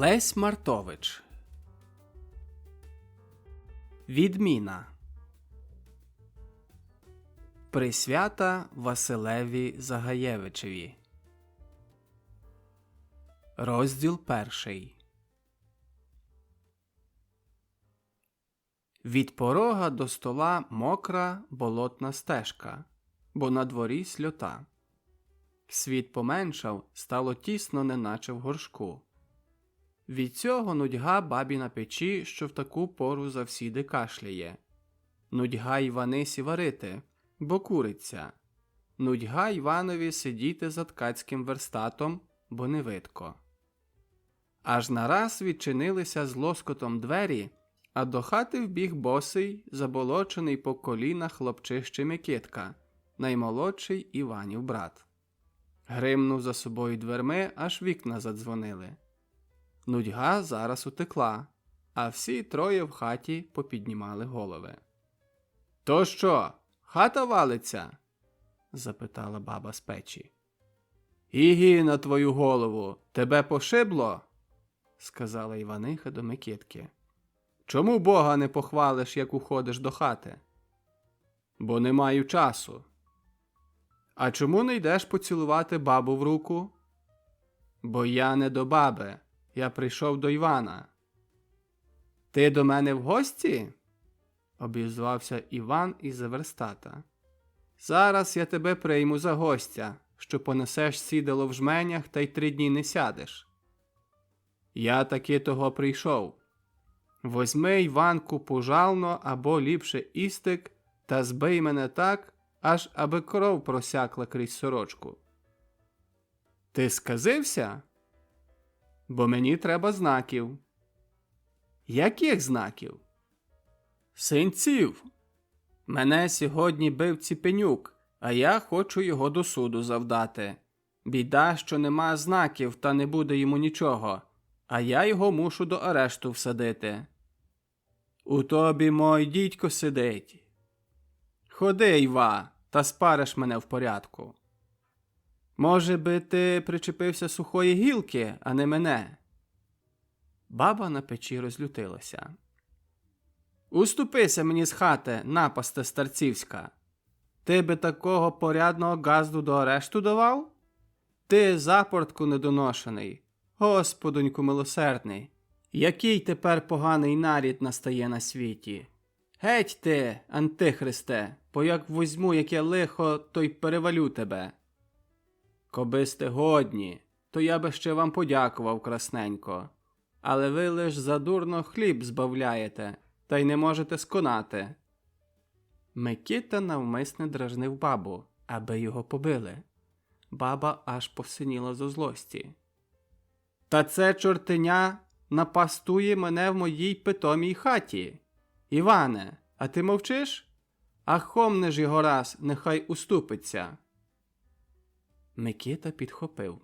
Лесь Мартович Відміна Присвята Василеві Загаєвичеві Розділ перший Від порога до стола мокра болотна стежка, бо на дворі сльота. Світ поменшав, стало тісно, неначе в горшку. Від цього нудьга бабі на печі, що в таку пору завсіди кашляє. Нудьга Іванисі варити, бо куриться. Нудьга Іванові сидіти за ткацьким верстатом, бо не видко. Аж нараз відчинилися з лоскотом двері, а до хати вбіг босий, заболочений по колінах хлопчище Микитка, наймолодший Іванів брат. Гримнув за собою дверми, аж вікна задзвонили. Нудьга зараз утекла, а всі троє в хаті попіднімали голови. То що, хата валиться? запитала баба з печі. Ігі на твою голову, тебе пошибло? сказала Іваниха до Микитки. Чому бога не похвалиш, як уходиш до хати? Бо не маю часу. А чому не йдеш поцілувати бабу в руку? Бо я не до баби, я прийшов до Івана. Ти до мене в гості? обізвався Іван із верстата. Зараз я тебе прийму за гостя, що понесеш сідало в жменях та й три дні не сядеш. Я таки того прийшов. Возьми Іванку пужално або ліпше істик та збий мене так, аж аби кров просякла крізь сорочку. Ти сказився? Бо мені треба знаків. Яких знаків? Синців. Мене сьогодні бив ціпенюк, а я хочу його до суду завдати. Біда, що нема знаків, та не буде йому нічого, а я його мушу до арешту всадити. У тобі мой дідько сидить. Ходи, Іва, та спариш мене в порядку. Може би, ти причепився сухої гілки, а не мене. Баба на печі розлютилася. Уступися мені з хати, напасте старцівська. Ти би такого порядного газду до арешту давав? Ти запортку недоношений, господоньку милосердний, який тепер поганий нарід настає на світі. Геть ти, антихристе, бо як возьму яке лихо, то й перевалю тебе. Коби сте годні, то я би ще вам подякував красненько, але ви лиш задурно хліб збавляєте та й не можете сконати. Микита навмисне дражнив бабу, аби його побили. Баба аж посиніла зо злості. Та це чортеня напастує мене в моїй питомій хаті. Іване, а ти мовчиш? А хомне ж його раз, нехай уступиться. Микита підхопив.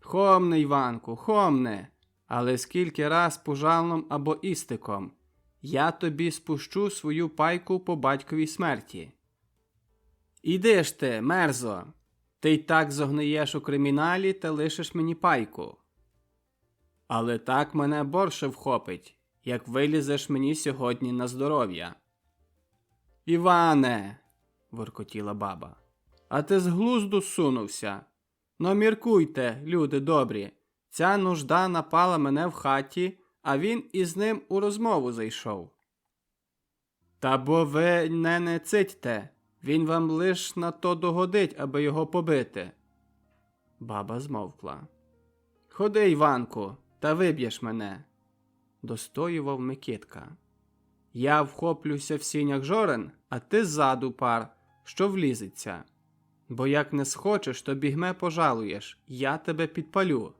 Хомне, Іванку, хомне, але скільки раз пужалном або істиком, я тобі спущу свою пайку по батьковій смерті. Іди ж ти, мерзо, ти й так зогниєш у криміналі та лишиш мені пайку. Але так мене борше вхопить, як вилізеш мені сьогодні на здоров'я. Іване, воркотіла баба, а ти з глузду сунувся. Но міркуйте, люди добрі, ця нужда напала мене в хаті, а він із ним у розмову зайшов. Та бо ви не не цитьте, він вам лиш на то догодить, аби його побити. Баба змовкла. Ходи, Іванку, та виб'єш мене, достоював Микитка. Я вхоплюся в сінях жорен, а ти ззаду пар, що влізеться. Бо як не схочеш, то бігме пожалуєш, я тебе підпалю.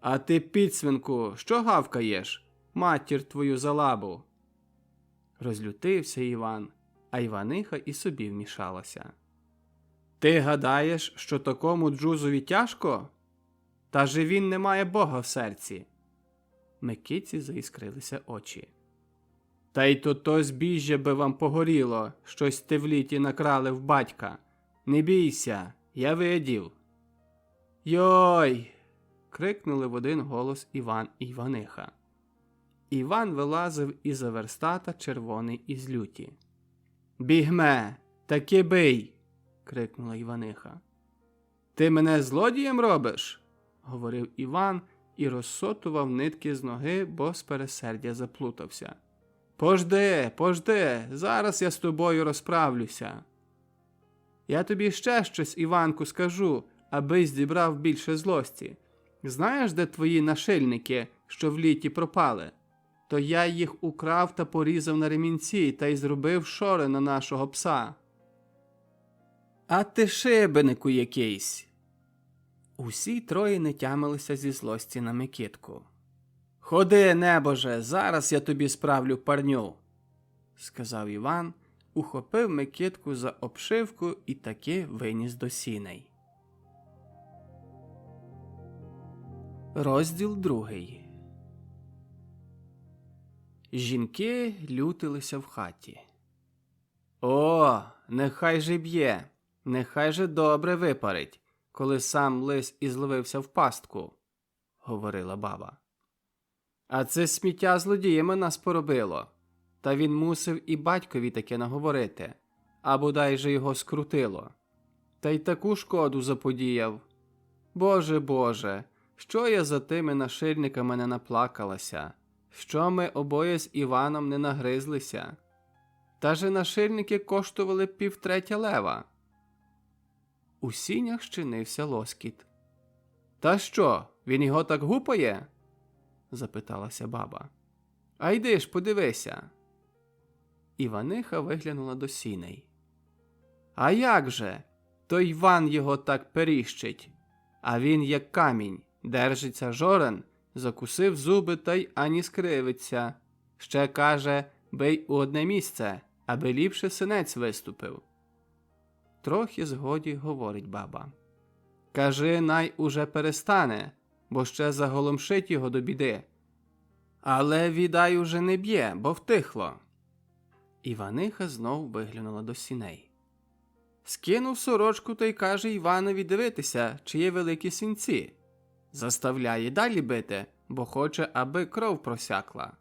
А ти, підсвинку, що гавкаєш? Матір твою за лабу. Розлютився Іван, а Іваниха і собі вмішалася. Ти гадаєш, що такому джузові тяжко? Та же він не має Бога в серці. Микиці заіскрилися очі. Та й то то збіжжя би вам погоріло, щось ти в літі накрали в батька. Не бійся, я видів. Йой, крикнули в один голос Іван і Іваниха. Іван вилазив із за верстата червоний із люті. Бігме, таки бий. крикнула Іваниха. Ти мене злодієм робиш? говорив Іван і розсотував нитки з ноги, бо з пересердя заплутався. Пожди, пожди, зараз я з тобою розправлюся. Я тобі ще щось, Іванку, скажу, аби здібрав більше злості. Знаєш, де твої нашильники, що в літі пропали? То я їх украв та порізав на ремінці та й зробив шори на нашого пса. А ти шибенику якийсь. Усі троє не тямилися зі злості на Микитку. Ходи, небоже, зараз я тобі справлю парню, сказав Іван, ухопив Микитку за обшивку і таки виніс до сіней. Розділ другий. Жінки лютилися в хаті. О, нехай же б'є, нехай же добре випарить, коли сам лис і в пастку, говорила баба. А це сміття злодіями нас поробило, та він мусив і батькові таке наговорити, а бодай же його скрутило. Та й таку шкоду заподіяв. Боже Боже, що я за тими нашильниками не наплакалася, що ми обоє з Іваном не нагризлися. Та же нашильники коштували півтретя лева. У сінях щинився лоскіт. Та що, він його так гупає? запиталася баба. А йди ж, подивися. Іваниха виглянула до сіней. А як же? То Іван його так періщить, а він, як камінь, держиться жорен, закусив зуби та й ані скривиться. Ще каже бий у одне місце, аби ліпше синець виступив. Трохи згоді говорить баба. Кажи, най уже перестане, бо ще заголомшить його до біди. Але відай уже не б'є, бо втихло. Іваниха знов виглянула до сіней. Скинув сорочку та й каже Іванові дивитися, чи є великі сінці. Заставляє далі бити, бо хоче, аби кров просякла.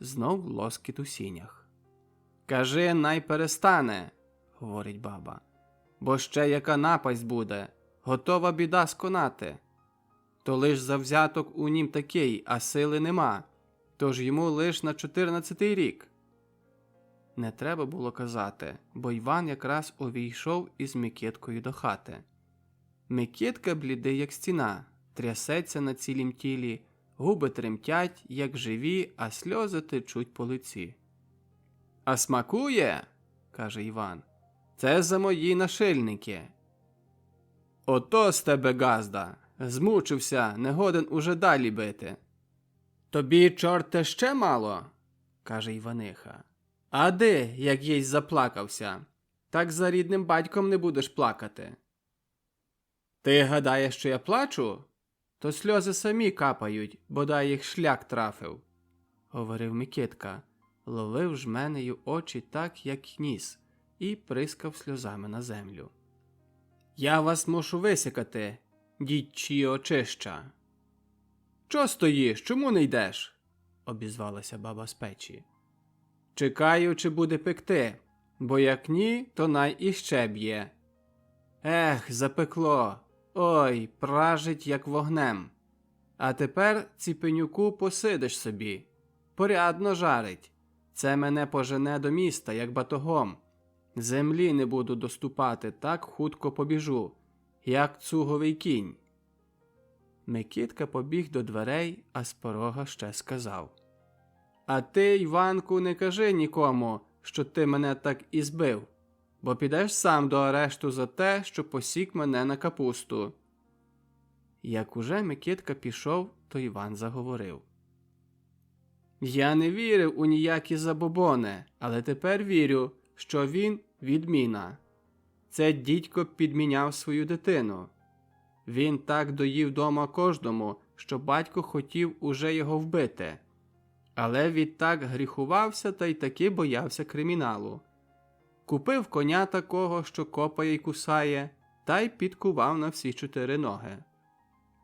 Знов лоскіт у сінях. Кажи, най перестане, говорить баба, бо ще яка напасть буде, готова біда сконати. То лиш завзяток у нім такий, а сили нема, тож йому лиш на чотирнадцятий рік. Не треба було казати, бо Іван якраз увійшов із Микиткою до хати. Микитка блідий, як стіна, трясеться на цілім тілі, губи тремтять, як живі, а сльози течуть по лиці. А смакує, каже Іван, це за мої нашильники. Ото з тебе газда, змучився, не годен уже далі бити. Тобі, чорте, ще мало, каже Іваниха. А де, як їй заплакався, так за рідним батьком не будеш плакати. Ти гадаєш, що я плачу? То сльози самі капають, бодай їх шлях трафив, говорив Микитка, ловив жменею очі так, як ніс, і прискав сльозами на землю. Я вас мушу висікати, дідчі очища. Чо стоїш? Чому не йдеш? обізвалася баба з печі. Чекаю, чи буде пекти, бо як ні, то най іще б'є. Ех, запекло. Ой, пражить, як вогнем. А тепер ціпенюку посидиш собі. Порядно жарить. Це мене пожене до міста, як батогом. Землі не буду доступати, так хутко побіжу, як цуговий кінь. Микитка побіг до дверей, а з порога ще сказав А ти, Іванку, не кажи нікому, що ти мене так і збив, бо підеш сам до арешту за те, що посік мене на капусту. Як уже Микитка пішов, то Іван заговорив. Я не вірив у ніякі забобони, але тепер вірю, що він відміна. Це дідько підміняв свою дитину. Він так доїв дома кожному, що батько хотів уже його вбити. Але відтак гріхувався та й таки боявся криміналу. Купив коня такого, що копає й кусає, та й підкував на всі чотири ноги.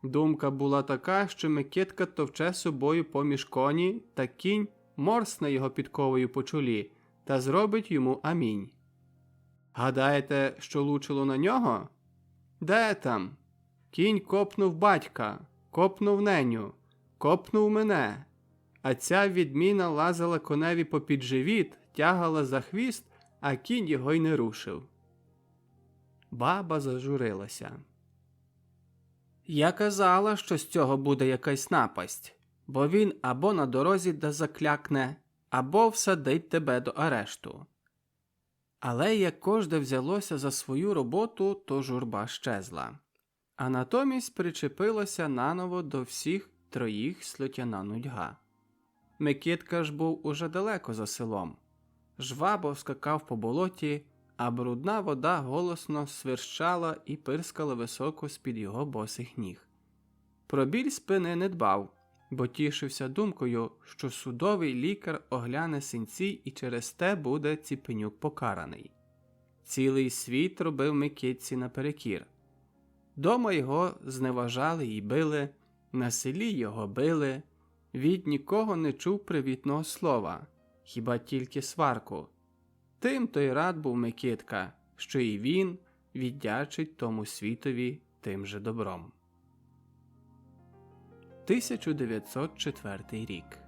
Думка була така, що Микитка товче собою поміж коні, та кінь морсне його підковою по чолі та зробить йому амінь. Гадаєте, що лучило на нього? Де там? Кінь копнув батька, копнув неню, копнув мене. А ця відміна лазила коневі попід живіт, тягала за хвіст, а кінь його й не рушив. Баба зажурилася. Я казала, що з цього буде якась напасть, бо він або на дорозі да заклякне, або всадить тебе до арешту. Але як кожде взялося за свою роботу, то журба щезла. А натомість причепилася наново до всіх троїх сльотяна нудьга. Микитка ж був уже далеко за селом. Жвабо скакав по болоті, а брудна вода голосно сверщала і пирскала високо з-під його босих ніг. Про біль спини не дбав, бо тішився думкою, що судовий лікар огляне синці і через те буде ціпенюк покараний. Цілий світ робив Микитці наперекір. Дома його зневажали і били, на селі його били, від нікого не чув привітного слова, хіба тільки сварку. Тим той рад був Микитка, що і він віддячить тому світові тим же добром. 1904 рік